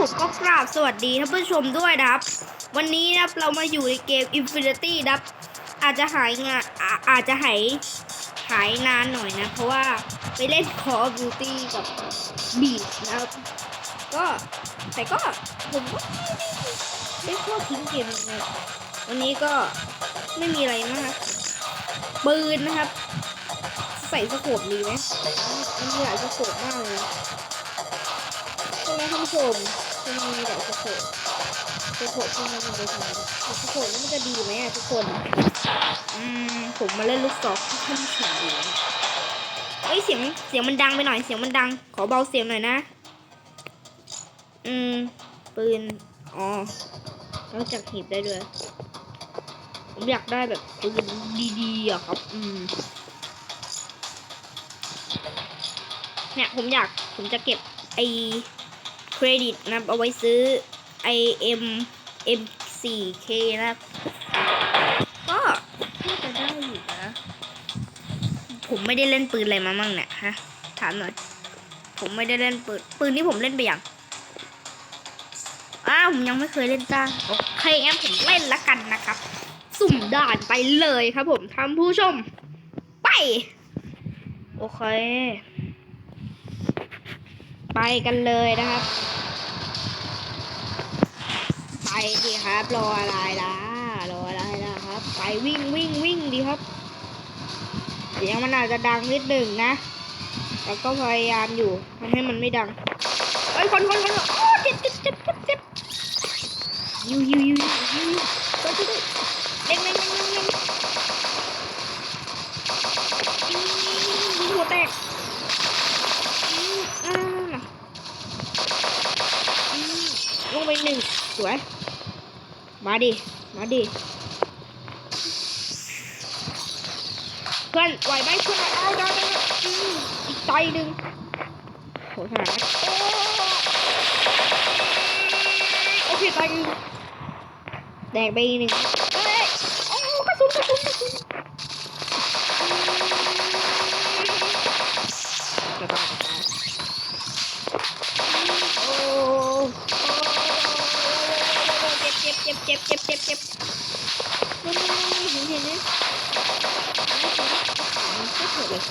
ผมก็กราบสวัสดีท่านผู้ชมด้วยนะครับ วันนี้นะครับเรามาอยู่ในเกม Infinity นะครับ อาจจะหายงานอาอาจจะหายหายนานหน่อยนะ เพราะว่าไปเล่น Call of Duty กับ Beat นะครับ ก็แต่ก็ผมก็ไม่ได้ทอดทิ้งเกมเลยวันนี้ก็ไม่มีอะไรมากปืนนะครับ ใส่สโคปดีไหมมันมีหลายสโคปมากเลยใช่ไหมท่านผู้ชม มันมีหลายสโคปสโคปที่มันไปทำสโคปนี่มันจะดีไหมอะทุกคน อืมผมมาเล่นลูกซอกที่ท่านผู้ชมดูนะเอ้ยเสียงเสียงมันดังไปหน่อยเสียงมันดัง ขอเบาเสียงหน่อยนะ อืมปืนอ๋อแล้วจากหีบได้ด้วย ผมอยากได้แบบปืนดีๆอะครับ อืมเนี่ยผมอยากผมจะเก็บไอ เครดิตนับเอาไว้ซื้อไอเอ็มเอ็มสี่เคนะครับ ก็น่าจะได้อยู่นะ ผมไม่ได้เล่นปืนอะไรมามั่งเนี่ยฮะ ถามหน่อย ผมไม่ได้เล่นปืน ปืนที่ผมเล่นไปอย่างอ้าวผมยังไม่เคยเล่นจ้าโอเคงั้นผมเล่นละกันนะครับ สุ่มด่านไปเลยครับผมท่านผู้ชม ไป โอเค ไปกันเลยนะครับ ดีครับ รออะไรล่ะ รออะไรล่ะครับ ไปวิ่งวิ่งวิ่งดีครับ เสียงมันอาจจะดังนิดหนึ่งนะ แต่ก็พยายามอยู่ทำให้มันไม่ดังเอ้ยคนคนคนโอ้เจ็บเจ็บเจ็บเจ็บยิวยิวยิวยิวยิวยิวช่วยช่วยช่วยเด้งเด้งเด้งเด้งยิงยิงหัวแตกอ่าลงไปหนึ่งสวย มาดิ มาดิ เพื่อนไหวไหมเพื่อนเอาได้ได้อืมอีกไตหนึ่งโหขนาดนั้นโอเคไตหนึ่งแดกไปอีกหนึ่งเอ้ยโอ้กระสุนกระสุนกระสุนจะตายจะตาย โอ้เจ็บเจ็บเจ็บเจ็บเจ็บเจ็บเจ็บนี่นี่นี่เห็นเห็นไหมไม่เห็นเลย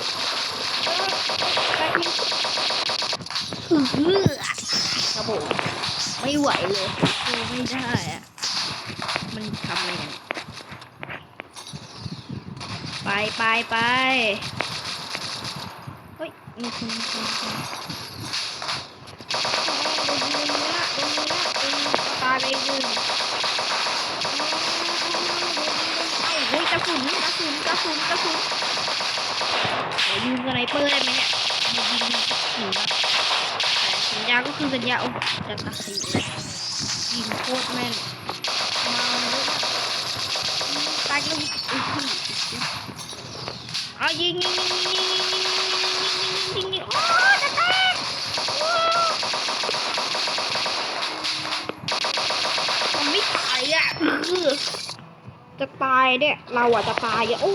ไปทิ้งเออครับผมไม่ไหว เลยดูไม่ได้อะมันทำอะไรกันไปไปไปเฮ้ยมีคนมีคนยิงละโดนยิงละโดนยิงตายไปหนึ่งเฮ้ยกระสุนกระสุนกระสุนกระสุนยวยิงสไนเปอร์ได้ไหมเนี่ยยิงยิงหิวนะสัญญาก็คือสัญญาโอ้จะตายอ ยิงโคตรแม่นมาเลยตายก็ยิงเอายิงยิงยิงยิงยิงยิงยิงยิงยิงยิงโอ้จะแตกโอ้มันไม่ตายอะจะตายเนี่ยเราอะจะตายอะโอ้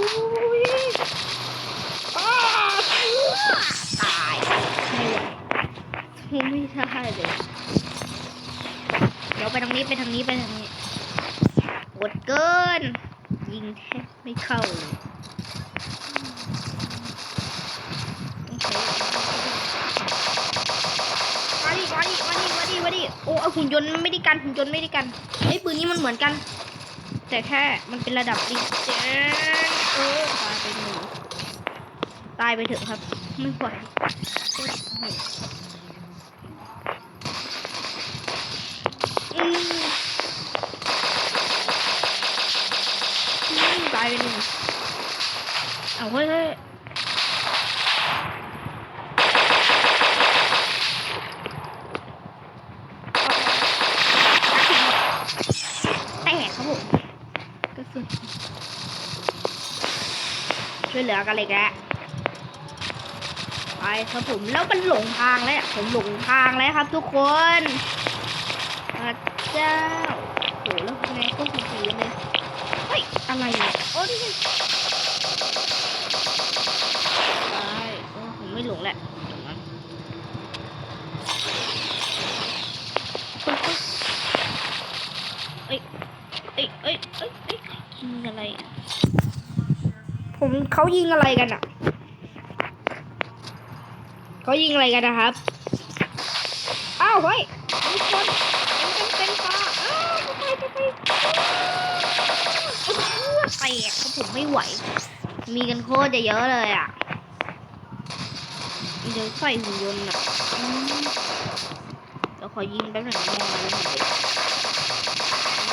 ยอ้าตายไม่ไหวไม่ได้เลย เดี๋ยวไปทางนี้ไปทางนี้ไปทางนี้กดเกิน ยิงแทบไม่เข้าเลยมาดิมาดิมาดิมาดิมาดิโอ้เอาหุ่นยนต์ไม่ได้กันหุ่นยนต์ไม่ได้กันไอ้ยปืนนี้มันเหมือนกัน แต่แค่มันเป็นระดับดิเจนเออตายไปหนึ่งตายไปเถอะครับ ไม่ไหว ตายไปหนึ่งเอาเฮ้ยเฮ้ยแตกครับผมกระสุนช่วยเหลือกันเลยแกไปครับผมแล้วมันหลงทางแล้วผมหลงทางแล้วครับทุกคน พระเจ้าโหแล้วแม่ก็สีสีเลยเฮ้ยอะไรเนี่ยโอ้ดิไปโอ้ผมไม่หลงแหละหลงมั้งเอ้ยเอ้ยเอ้ยเอ้ยยิงอะไรผมเขายิงอะไรกันอะเขายิงอะไรกันนะครับ อ้าวเฮ้ยมีคน ตกครับผมไม่ไหว มีกันโคตรจะเยอะเลยอะเดี๋ยวใส่หุ่นยนต์อะเดี๋ยวขอยิงแป๊บหนึ่งมองมาแล้วมัน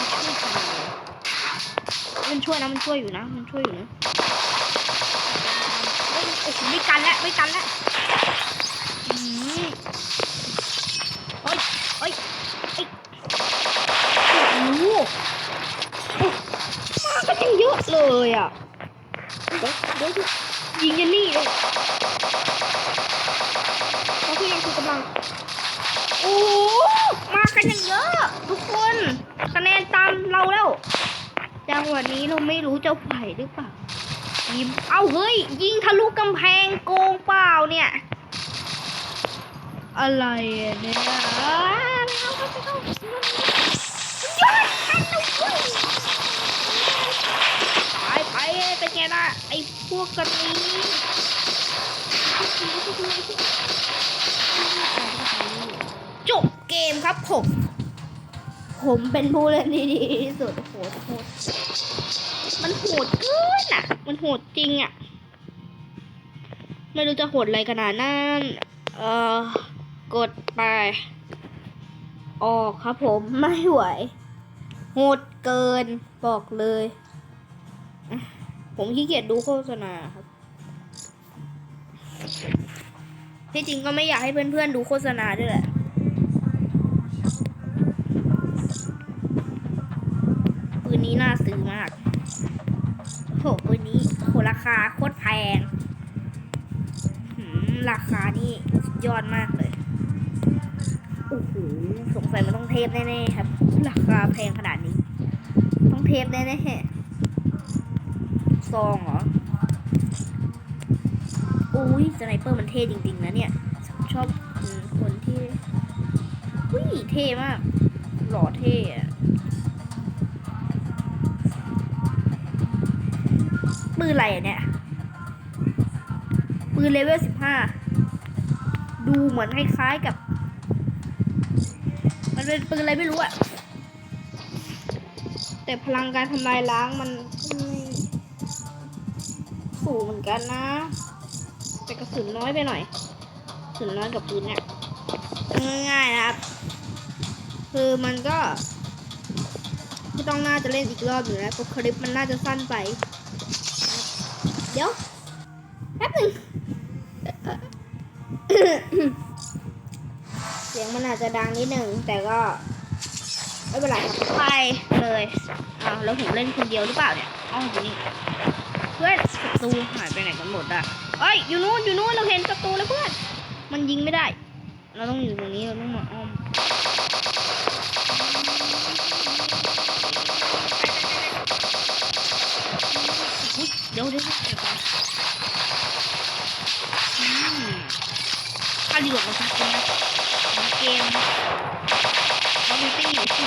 ช่วยกันเลยมันช่วยนะมันช่วยอยู่นะ มันช่วยอยู่นะโอ้โหไม่กันแล้วไม่กันแล้วอืมเฮ้ยเฮ้ยเฮ้ยโอ้โหมากันยังเยอะ เลยอะเดี๋ยวเดี๋ยวยิงยันนี่เลยเขาคือยังคือกำลัง โอ้โหมากันอย่างเยอะ ทุกคนคะแนนตามเราแล้วจังหวะนี้เราไม่รู้จะไหวหรือเปล่ายิงเอ้าเฮ้ย ยิงทะลุกำแพงโกงเปล่าเนี่ย อะไรอะเนี่ย เป็นไงล่ะ ไอ้พวกกันนี้จบเกมครับผม ผมเป็นผู้เล่นที่ดีที่สุดโหดโหดมันโหดเกินอะ มันโหดจริงอะ ไม่รู้จะโหดอะไรขนาดนั้น เอ่อ กดไป ออกครับผมไม่ไหวโหดเกินบอกเลย อะ ผมขี้เกียจดูโฆษณาครับ ที่จริงก็ไม่อยากให้เพื่อนๆดูโฆษณาด้วยแหละปืนนี้น่าซื้อมากโหปืนนี้โหราคาโคตรแพงราคานี่สุดยอดมากเลยโอ้โหสงสัยมันต้องเทพแน่ๆครับ ราคาแพงขนาดนี้ ต้องเทพแน่ๆ ซองเหรออุ้ยสไนเปอร์มันเท่จริงๆนะเนี่ย ชอบคนที่อุ้ยเท่มาก หล่อเท่อะปืนอะไรอะเนี่ย ปืนเลเวลสิบห้าดูเหมือนคล้ายๆกับ มันเป็นปืนอะไรไม่รู้อะแต่พลังการทำลายล้างมัน สูงเหมือนกันนะ แต่กระสุนน้อยไปหน่อยกระสุนน้อยกับปืนเนี่ยง่ายๆนะครับ คือมันก็ไม่ต้องน่าจะเล่นอีกรอบอยู่นะเพราะคลิปมันน่าจะสั้นไป เดี๋ยวแป๊บนึงเสียงมันอาจจะดังนิดหนึ่งแต่ก็ไม่เป็นไรครับไปเลยอ้าวแล้วผมเล่นคนเดียวหรือเปล่าเนี่ยอ้าวอยู่นี่ พื่อนศัตรูหายไปไหนกันหมดอะเอ้ยอยู่นู้นอยู่นู้นเราเห็นศัตรูแล้วเพื่อน มันยิงไม่ได้ เราต้องอยู่ตรงนี้เราต้องมาอ้อมเดี๋ยวเดี๋ยวเดี๋ยวเดี๋ยวก่อนอืมถ้าดีกว่าเราสักคนนะของเกมเขาไม่ตีอยู่ที่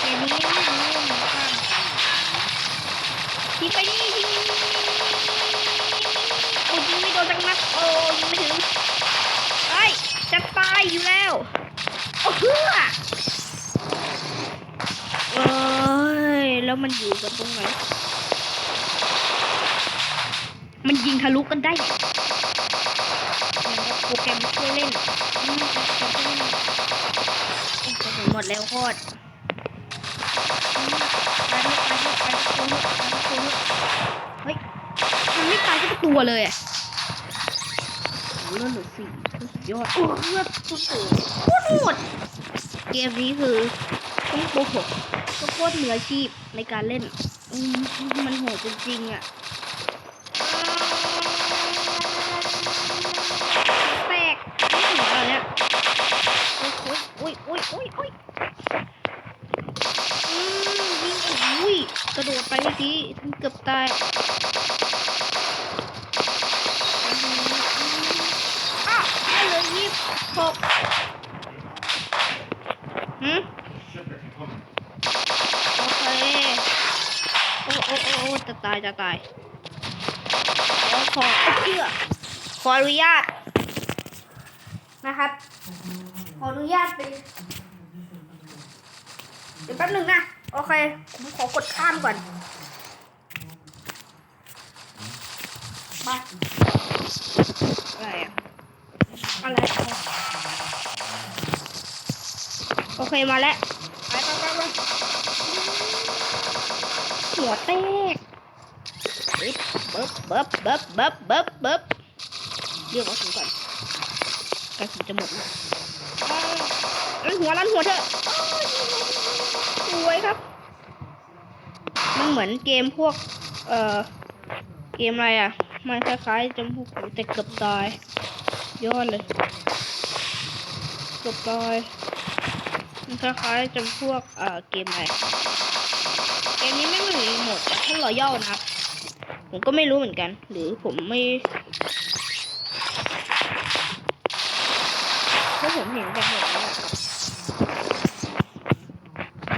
เกมนี้ไม่รู้มันข้าม ยิงไปดิยิงยิงโอ้ยิงไม่โดนสักนัดโอ้ยิงไม่ถึงเฮ้จะตายอยู่แล้วโอ้เพื่อเอ้ยแล้วมันอยู่กันตรงไหนมันยิงทะลุกันได้โปรแกรมช่วยเล่นอืมโปรแกรมช่วยเล่นโอ้กระสุนหมดแล้วโคตรอืมตายทุกตายทุกตายทุกตัวตายทุกตัว เฮ้ย มันไม่ตายทุกตัวเลยอะโอ้เลือดหลือสี่ยอดโอ้เลือดสุดโอ้โคตรโหดเกมนี้คือต้องโกหกก็โคตรมืออาชีพในการเล่น มันโหดจริงๆอะแตกไม่ถึงแล้วเนี่ยโอ้ยโอ้ยโอ้ยโอ้ยโอ้ยอืมยิงโอ้ย กระโดดไปเมื่อกี้ทำเกือบตายอ้าวได้เลยยี่สิบหกหืมโอเคโอ้โอ้โอ้โอ้จะตายจะตายเดี๋ยวขอเชื่อขออนุญาตนะครับ ขออนุญาตไปเดี๋ยวแป๊บหนึ่งนะ โอเค ผมขอกดข้ามก่อน มา อะไรอะอะไรอะโอเคมาแล้ว ไปไปไปไปหัวแตกเบิบเบิบเบิบเบิบเบิบเบิบเบิบเรียกว่าถึงก่อนกระสุนจะหมดแล้วอ้าวรันหัวรันหัวเถอะอ้าว สวยครับ มันเหมือนเกมพวก เอ่อ เกมอะไรอะ มันคล้ายๆจำพวกแต่เกือบตาย ยอดเลย เกือบตาย มันคล้ายๆจำพวก เอ่อ เกมอะไร เกมนี้ไม่มีโหมดแค่รอย่อนะครับ ผมก็ไม่รู้เหมือนกัน หรือผมไม่เพราะผมเห็นแต่หมดนั้นอะ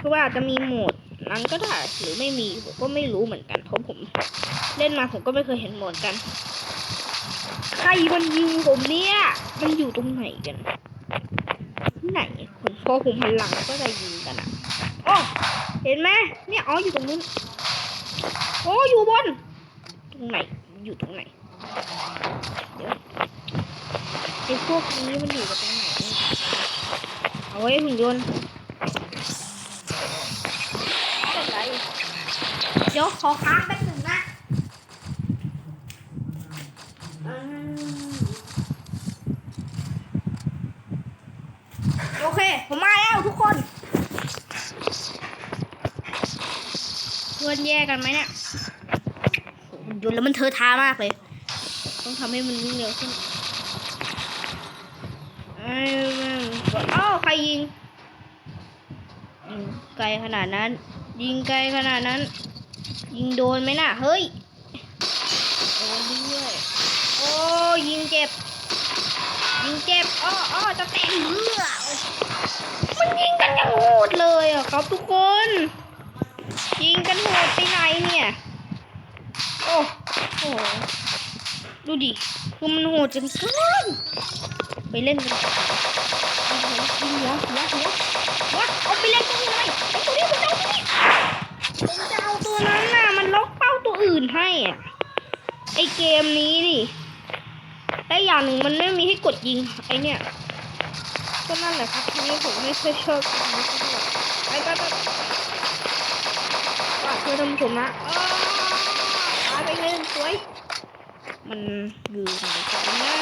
คือว่าจะมีโหมดนั้นก็ได้หรือไม่มีผมก็ไม่รู้เหมือนกันเพราะผม เล่นมาผมก็ไม่เคยเห็นโหมดกัน ใครมันยิงผมเนี่ย มันอยู่ตรงไหนกันที่ไหนคนพอผมหันหลังก็จะยิงกันอะโอ้เห็นไหมเนี่ยอ๋ออยู่ตรงนู้นโอ้อยู่บน ตรงไหนอยู่ตรงไหนเดี๋ยวไอ้พวกนี้มันอยู่ตรงไหนเอาไว้หุ่นยนต์ไม่เป็นไรเดี๋ยวขอค้างแป๊บหนึ่งนะโอเค ผมมาแล้วทุกคนเพื่อนแยกกันไหมเนี่ยโหมันแล้วมันเทอะทามากเลย ต้องทำให้มันวิ่งเร็วขึ้นเอ้ยมันอ้าวใครยิงยิงไกลขนาดนั้น ยิงไกลขนาดนั้น ยิงโดนไหมน่ะ เฮ้ย โดนด้วยโอ้ยิงเจ็บ ยิงเจ็บอ้ออ้อจะแตกเลือมันยิงกันอย่างโหดเลยอะครับทุกคน ยิงกันโหดไปไหนเนี่ย โอ้โห ดูดิคือมันโหดจนเกินไปเล่นกันยิงหัวยิงหัวหัวหัวหัวเอาไปเล่นตรงนี้เลยไอ้ตัวนี้มันเอาตัวนี้ผมจะเอาตัวนั้นนะมัน ล็อกเป้าตัวอื่นให้อะ ไอเกมนี้ดิและอย่างหนึ่งมันไม่มีให้กดยิงไอเนี่ย ก็นั่นแหละครับทีนี้ผมไม่ค่อยชอบอันนี้เท่าไหร่ไปไปไปฝากเพื่อทำผมนะอ้าวตายไปเลยสวย มันอยู่ไหนกันนะ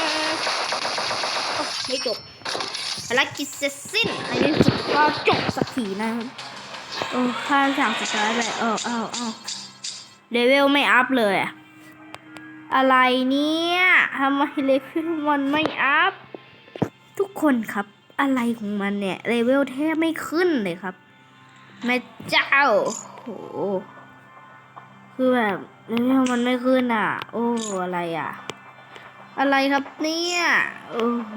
โอ้ไม่จบภารกิจเสร็จสิ้นในที่สุดก็จบสักทีนะครับโอ้ค่าสั่งสุดท้ายเลยเออเออเออ เลเวลไม่อัพเลยอะอะไรเนี่ยทำไมเลเวลมันไม่อัพ ทุกคนครับอะไรของมันเนี่ยเลเวลแทบไม่ขึ้นเลยครับแม่เจ้าโหคือแบบเลเวลมันไม่ขึ้นอะ โอ้อะไรอะ อะไรครับเนี่ยโอ้โห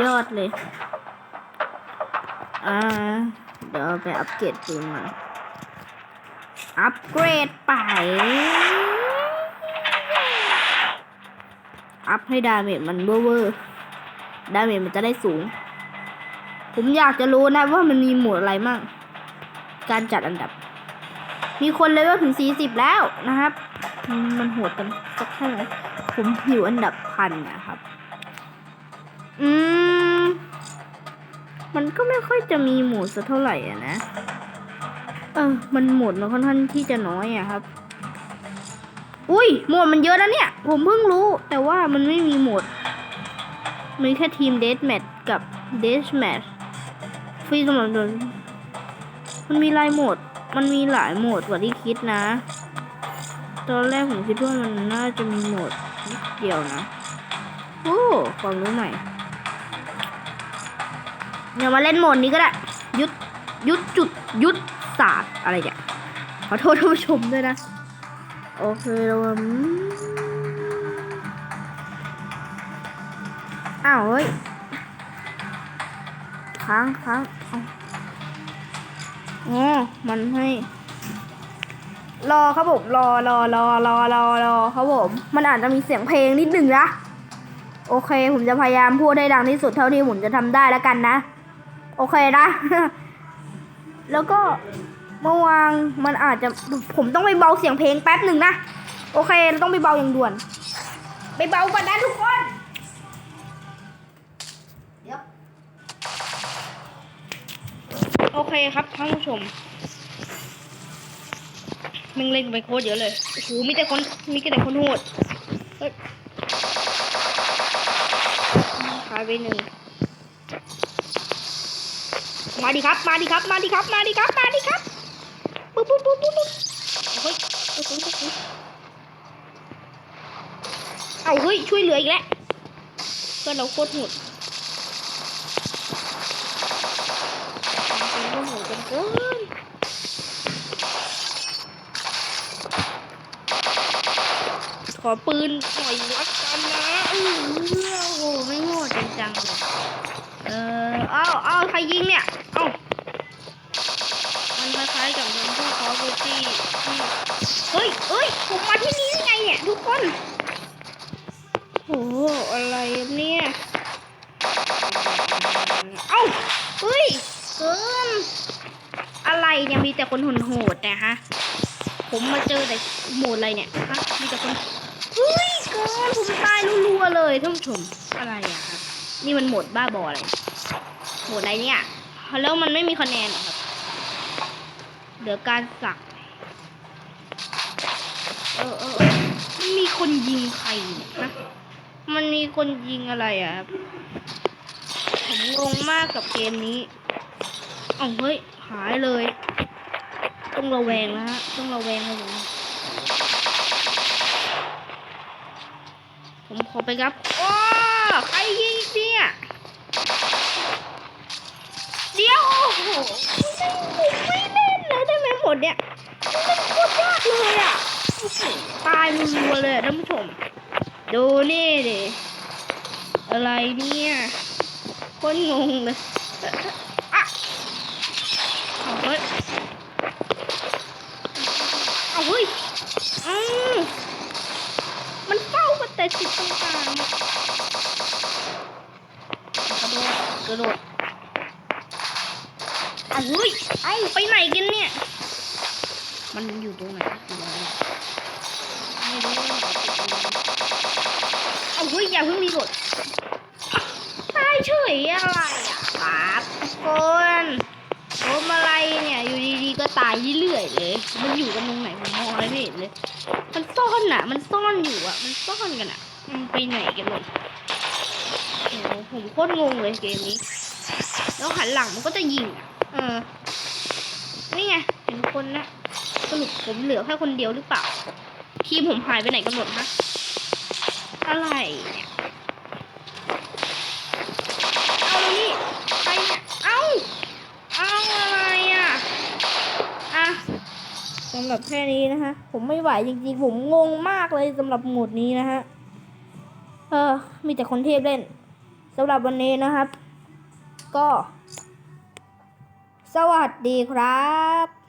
ยอดเลย อ่า เดี๋ยวไปอัปเกรดปืนมัน อัปเกรดไป อัพให้ดาเมจมันเวอร์ดาเมจมันจะได้สูง ผมอยากจะรู้นะว่ามันมีหมวดอะไรมั่ง การจัดอันดับ มีคนเลเวลถึง 40 แล้วนะครับ มันโหดกันสักแค่ไหนผมอยู่อันดับพันนะครับ อืม มันก็ไม่ค่อยจะมีหมวดสักเท่าไหร่อะนะ เออมันหมดมันค่อนข้างที่จะน้อยอะครับ อุ้ยหมดมันเยอะนะเนี่ย ผมเพิ่งรู้ แต่ว่ามันไม่มีหมดมีแค่ทีมเดสแมทกับเดสแมทฟรีสำหรับโดนมันมีหลายโหมด มันมีหลายโหมดกว่าที่คิดนะ ตอนแรกผมคิดว่ามันน่าจะมีโหมดนิดเดียวนะ โอ้ความรู้ใหม่เดี๋ยวมาเล่นโหมดนี้ก็ได้ ยุด ยุดจุด ยุด ศาสตร์อะไรเนี่ยขอโทษท่านผู้ชมด้วยนะ โอเคเราอืมอ้าวเฮ้ยค้างค้างเอาอ๋อมันให้ รอครับผมรอรอรอรอรอรอครับผมมันอาจจะมีเสียงเพลงนิดหนึ่งนะโอเค ผมจะพยายามพูดให้ดังที่สุดเท่าที่ผมจะทำได้แล้วกันนะ โอเคนะ แล้วก็ เมื่อวางมันอาจจะผมต้องไปเบาเสียงเพลงแป๊บหนึ่งนะ โอเคเราต้องไปเบาอย่างด่วน ไปเบาก่อนนะทุกคนโอเคครับท่านผู้ชมมึงเล่นไปโคตรเยอะเลยโอ้โหมีแต่คนมีแต่คนโหดหายไปหนึ่งมาดิครับ มาดิครับ มาดิครับ มาดิครับ มาดิครับ ปุ๊บปุ๊บปุ๊บปุ๊บปุ๊บเฮ้ยกระสุนกระสุนเอาเฮ้ยช่วยเหลืออีกแล้วเพื่อนเราโคตรหดเป็นโหดกันเกินขอปืนหน่อยละกันนะโอ้โหไม่โง่จริงจังเลยเออเอาเอาใครยิงเนี่ย เอามันคล้ายๆกับ บูตี้เฮ้ยเฮ้ยผมมาที่นี่ได้ไงเนี่ยทุกคนโอ้โหอะไรเนี่ยเอ้าเฮ้ยเกินอะไรเนี่ยมีแต่คนโหดนะฮะผมมาเจอแต่โหมดอะไรเนี่ยฮะมีแต่คนเฮ้ยเกินผมตายรัวๆเลยท่านผู้ชมอะไรอะครับนี่มันโหมดบ้าบออะไรโหมดอะไรเนี่ยแล้วมันไม่มีคะแนนเหรอครับ เดี๋ยวการสัก เออเออมันมีคนยิงใครเนี่ยนะ มันมีคนยิงอะไรอะครับ ผมงงมากกับเกมนี้เอาเฮ้ย หายเลย ต้องระแวงแล้วฮะ ต้องระแวงเลยผมผมขอไปครับว้าใครยิงเนี่ยเดี๋ยวโอ้โหไม่ เล่นเลยได้ไหมหมดเนี่ยมันโคตรยากเลยอะตายรัวๆเลยท่านผู้ชม ดูนี่ดิอะไรเนี่ยคนงงเลยอะเอาเฮ้ยเอาเฮ้ยอืมมันเฝ้ากันแต่จุดต่างกระโดดกระโดดเอาเฮ้ยเอไปไหนกันเนี่ย มันอยู่ตรงไหนไม่รู้เอาเฮ้ยอย่าเพิ่งรีโหลดตายเฉยอะไรอะครับคนผมอะไรเนี่ยอยู่ดีๆก็ตายเรื่อยเลย มันอยู่กันตรงไหนผมมองอะไรไม่เห็นเลย มันซ่อนอะ มันซ่อนอยู่อะ มันซ่อนกันอะ มันไปไหนกันหมดโอ้โหผมโคตรงงเลยเกมนี้ แล้วหันหลังมันก็จะยิงอะ เออ นี่ไง เห็นคนนะ สรุป ผมเหลือแค่คนเดียวหรือเปล่า ทีมผมหายไปไหนกันหมดฮะอะไรเนี่ยเอาแล้วนี่ใครเอาเอาอะไรอะอะสำหรับแค่นี้นะคะ ผมไม่ไหวจริงๆ ผมงงมากเลยสำหรับหมดนี้นะฮะ เออ มีแต่คนเทพเล่นสำหรับวันนี้นะครับ ก็ สวัสดีครับ